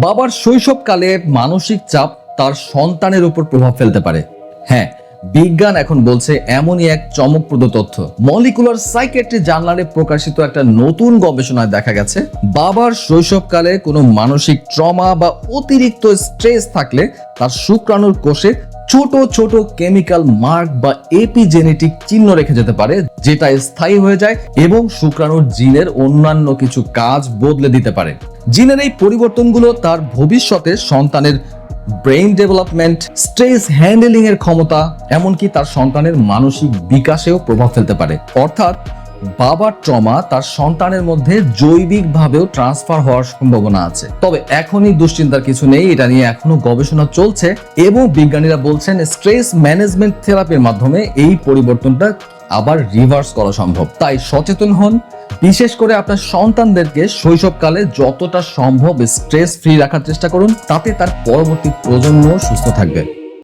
বাবার শৈশবকালে মানসিক চাপ তার সন্তানের উপর প্রভাব ফেলতে পারে। হ্যাঁ বিজ্ঞান এখন বলছে এমনই এক চমকপ্রদ তথ্য। মলিকুলার সাইকেট্রি জার্নালে প্রকাশিত একটা নতুন গবেষণায় দেখা গেছে, বাবার শৈশবকালে কোনো মানসিক ট্রমা বা অতিরিক্ত স্ট্রেস থাকলে তার শুক্রাণুর কোষে ছোট ছোট কেমিক্যাল মার্ক বা এপিজেনেটিক চিহ্ন রেখে যেতে পারে, যেটা স্থায়ী হয়ে যায় এবং শুক্রাণুর জিনের অন্যান্য কিছু কাজ বদলে দিতে পারে। জিনের এই পরিবর্তনগুলো তার ভবিষ্যতে সন্তানের ব্রেইন ডেভেলপমেন্ট স্ট্রেস হ্যান্ডেলিং এর ক্ষমতা, এমনকি তার সন্তানের মানসিক বিকাশেও প্রভাব ফেলতে পারে। অর্থাৎ বাবার ট্রমা তার সন্তানের মধ্যে জৈবিকভাবেও ট্রান্সফার হওয়ার সম্ভাবনা আছে। তবে এখনই দুশ্চিন্তার কিছু নেই, এটা নিয়ে এখনও গবেষণা চলছে এবং বিজ্ঞানীরা বলছেন স্ট্রেস ম্যানেজমেন্ট থেরাপির মাধ্যমে এই পরিবর্তনটা আবার রিভার্স করা সম্ভব। তাই সচেতন হন বিশেষ করে আপনার সন্তানদেরকে শৈশবকালে যতটা সম্ভব স্ট্রেস ফ্রি রাখার চেষ্টা করুন, তাতে তার পরবর্তী প্রজন্ম সুস্থ থাকবে।